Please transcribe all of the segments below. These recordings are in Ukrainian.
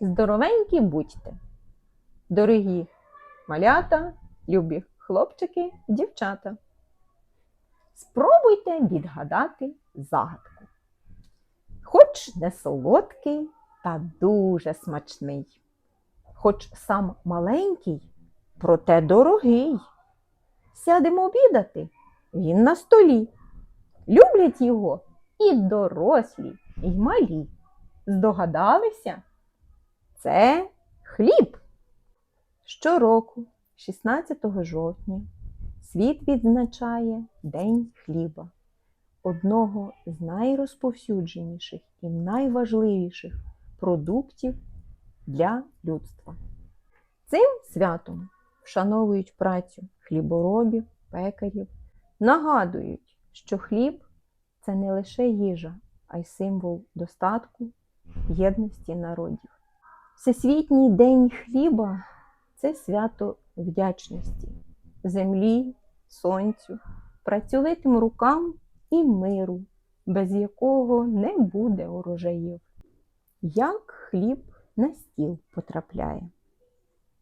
Здоровенькі будьте, дорогі малята, любі хлопчики і дівчата. Спробуйте відгадати загадку. Хоч не солодкий та дуже смачний, хоч сам маленький, проте дорогий. Сядемо обідати, він на столі. Люблять його і дорослі, і малі. Здогадалися? Це хліб. Щороку, 16 жовтня, світ відзначає День хліба, одного з найрозповсюдженіших і найважливіших продуктів для людства. Цим святом вшановують працю хліборобів, пекарів, нагадують, що хліб це не лише їжа, а й символ достатку, єдності народів. Всесвітній день хліба це свято вдячності, землі, сонцю, працьовитим рукам і миру, без якого не буде урожаїв. Як хліб на стіл потрапляє?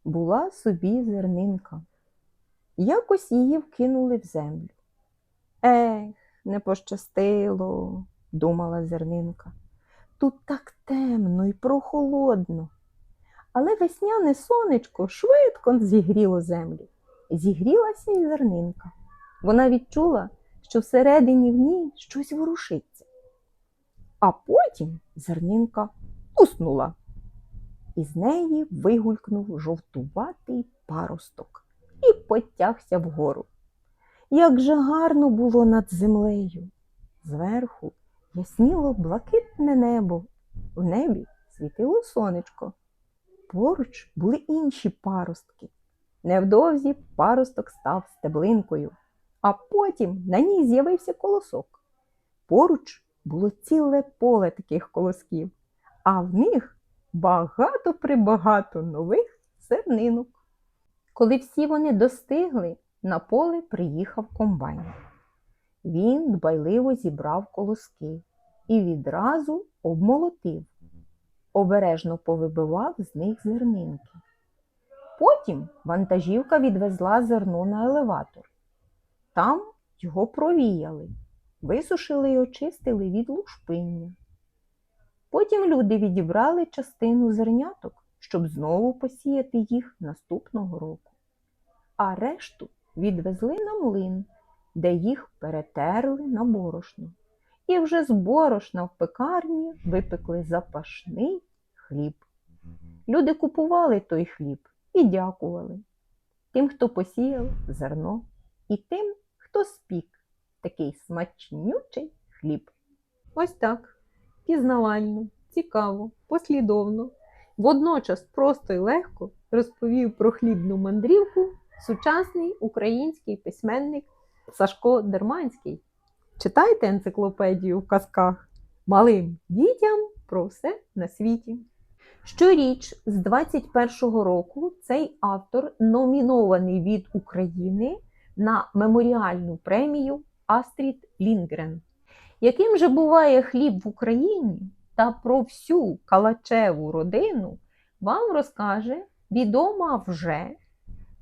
Була собі зернинка. Якось її вкинули в землю. Ех, не пощастило, думала зернинка. Тут так темно і прохолодно. Але весняне сонечко швидко зігріло землю. Зігрілася і зернинка. Вона відчула, що всередині в ній щось ворушиться. А потім зернинка уснула. І з неї вигулькнув жовтуватий паросток і потягся вгору. Як же гарно було над землею. Зверху ясніло блакитне небо, в небі світило сонечко. Поруч були інші паростки. Невдовзі паросток став стеблинкою, а потім на ній з'явився колосок. Поруч було ціле поле таких колосків, а в них багато прибагато нових зернинок. Коли всі вони достигли, на поле приїхав комбайн. Він дбайливо зібрав колоски і відразу обмолотив обережно повибивав з них зернинки. Потім вантажівка відвезла зерно на елеватор. Там його провіяли, висушили й очистили від лушпиння. Потім люди відібрали частину зерняток, щоб знову посіяти їх наступного року. А решту відвезли на млин, де їх перетерли на борошно. І вже з борошна в пекарні випекли запашний хліб. Люди купували той хліб і дякували тим, хто посіяв зерно, і тим, хто спік такий смачнючий хліб. Ось так пізнавально, цікаво, послідовно, водночас просто і легко розповів про хлібну мандрівку сучасний український письменник Сашко Дерманський. Читайте енциклопедію в казках малим дітям про все на світі. Щоріч з 21-го року цей автор номінований від України на меморіальну премію Астрід Лінгрен. Яким же буває хліб в Україні та про всю калачеву родину вам розкаже відома вже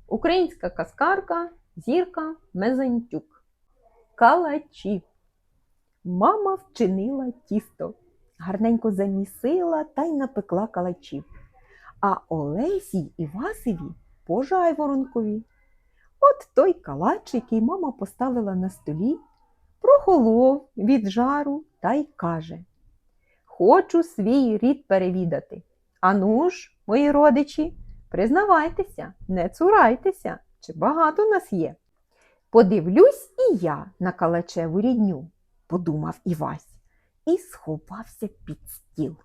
українська казкарка Зірка Мезантюк. Калачі. Мама вчинила тісто гарненько замісила та й напекла калачів. А Олесі і Васеві по жайворонкові. От той калач, який мама поставила на столі, прохолов від жару та й каже Хочу свій рід перевідати. Ану ж, мої родичі, признавайтеся, не цурайтеся, чи багато нас є. Подивлюсь і я на калачеву рідню, подумав Івась і сховався під стіл.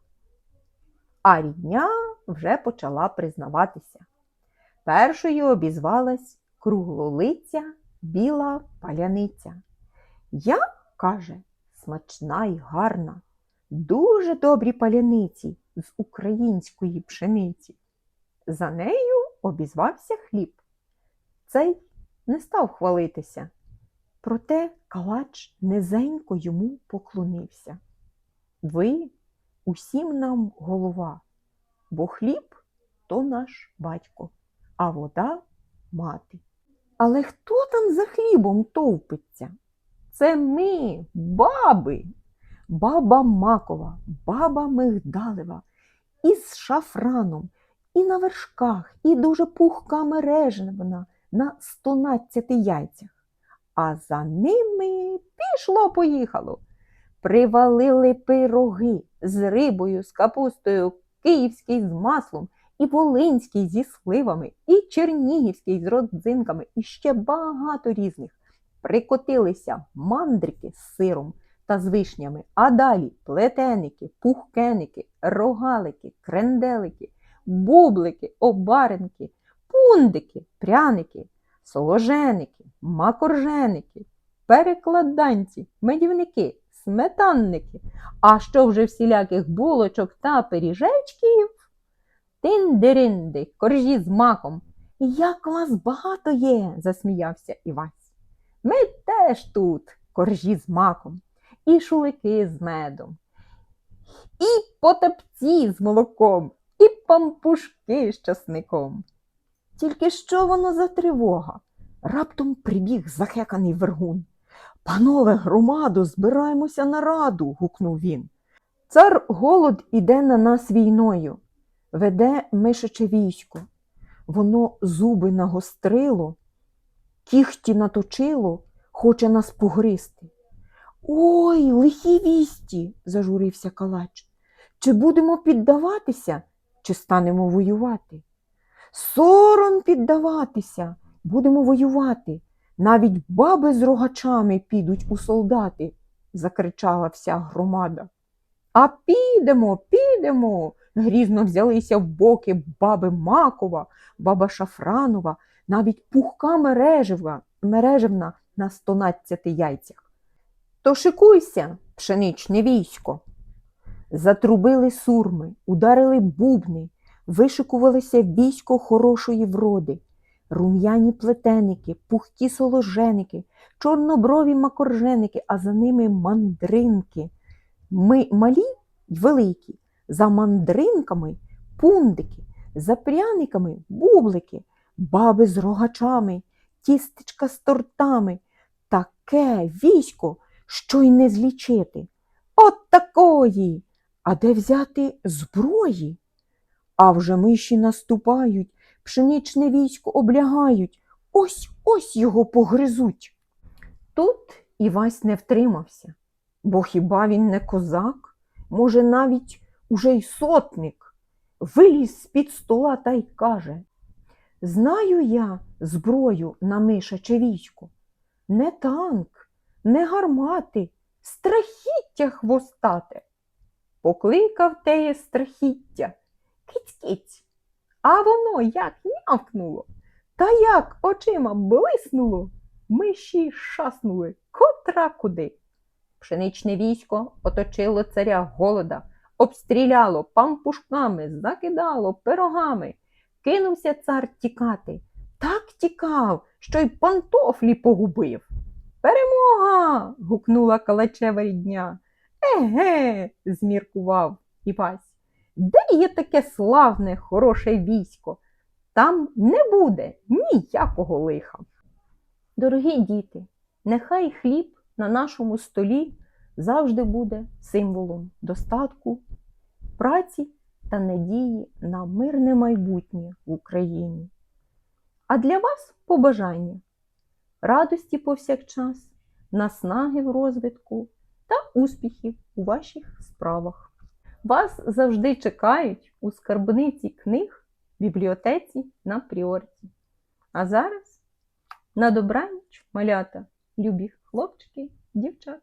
А рідня вже почала признаватися. Першою обізвалась круглолиця біла паляниця. Я, каже, смачна й гарна, дуже добрі паляниці з української пшениці. За нею обізвався хліб. Цей не став хвалитися. Проте калач низенько йому поклонився. Ви усім нам голова, бо хліб то наш батько, а вода мати. Але хто там за хлібом товпиться? Це ми, баби, баба Макова, баба Мигдалева, із шафраном, і на вершках, і дуже пухка мережевна на 112 яйцях. А за ними пішло-поїхало. Привалили пироги з рибою, з капустою, київський з маслом, і волинський зі сливами, і чернігівський з родзинками, і ще багато різних. Прикотилися мандрики з сиром та з вишнями, а далі плетеники, пухкеники, рогалики, кренделики, бублики, обаренки, пундики, пряники, соложеники, макорженики, перекладанці, медівники, сметанники, а що вже всіляких булочок та пиріжечків? Тиндеринди, коржі з маком. Як вас багато є, засміявся Івась. Ми теж тут коржі з маком, і шулики з медом, і потапці з молоком, пампушки з часником. Тільки що воно за тривога? Раптом прибіг захеканий вергун. Панове громаду, збираємося на раду, гукнув він. Цар голод іде на нас війною, веде мишаче військо. Воно зуби нагострило, кіхті наточило, хоче нас погризти. Ой, лихі вісті, зажурився калач. Чи будемо піддаватися, чи станемо воювати? Сором піддаватися, будемо воювати. Навіть баби з рогачами підуть у солдати, закричала вся громада. А підемо, підемо. Грізно взялися в боки баби Макова, баба Шафранова, навіть пухка мережева, мережевна на 112 яйцях. То шикуйся, пшеничне військо. Затрубили сурми, ударили бубни, вишикувалося військо хорошої вроди, рум'яні плетеники, пухкі соложеники, чорноброві макорженики, а за ними мандринки. Ми малі й великі, за мандринками пундики, за пряниками бублики, баби з рогачами, тістечка з тортами. Таке військо, що й не злічити. От такої! А де взяти зброї? А вже миші наступають, пшеничне військо облягають, ось ось його погризуть. Тут Івась не втримався, бо хіба він не козак, може, навіть уже й сотник, виліз з-під стола та й каже Знаю я зброю на мишаче військо, не танк, не гармати, страхіття хвостате. Покликав теє страхіття. Киць-киць. А воно як нявкнуло, та як очима блиснуло, миші шаснули котра куди. Пшеничне військо оточило царя голода, обстріляло пампушками, закидало пирогами. Кинувся цар тікати. Так тікав, що й пантофлі погубив. Перемога. гукнула калачева рідня. Еге, зміркував Івась. Де є таке славне, хороше військо? Там не буде ніякого лиха. Дорогі діти, нехай хліб на нашому столі завжди буде символом достатку, праці та надії на мирне майбутнє в Україні. А для вас побажання радості повсякчас, наснаги в розвитку та успіхів у ваших справах. Вас завжди чекають у скарбниці книг бібліотеці на пріорці. А зараз на добраніч, малята, любі хлопчики, дівчата.